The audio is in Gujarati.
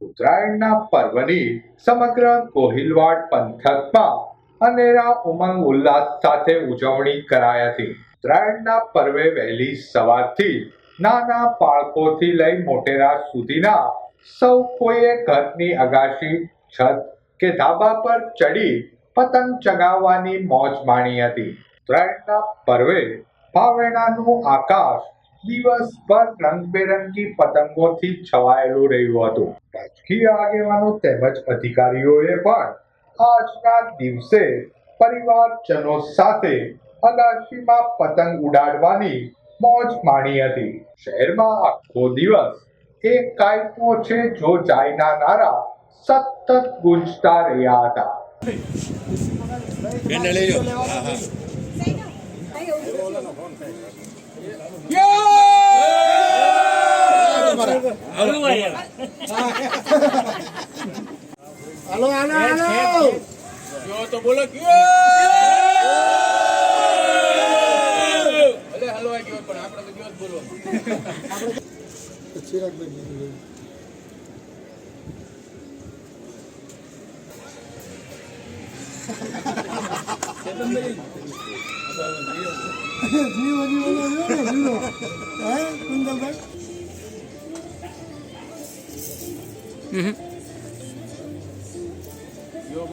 ઉત્તરાયણના પર્વની સમગ્ર કોહિલવાડ પંથકમાં અનેરા ઉમંગ ઉલ્લાસ સાથે ઉજવણી કરાઈ હતી. ઉત્તરાયણના પર્વે વહેલી સવારથી નાના બાળકોથી લઈ મોટેરા સુધીના સૌ કોઈએ ઘરની અગાશી, છત કે ધાબા પર ચડી પતંગ ચગાવવાની મોજ માણી હતી. ઉત્તરાયણના પર્વે ભાવેણાનું આકાશ દિવસભર રંગબેરંગી પતંગોથી છવાયેલું રહ્યું હતું. રાજકીય આગેવાનો તેમજ અધિકારીઓએ પણ આજના દિવસે પરિવારજનો સાથે અગાશીમાં પતંગ ઉડાડવાની મોજ માણી હતી. શહેરમાં આખો દિવસ એક કાયપો છે જો જાયના નારા સતત ગુંજતા રહ્યા હતા. હાલો હાલો હાલો જો તો બોલો ચિરાગભાઈ 你我你我你我，哎，滚蛋吧！嗯，有吗？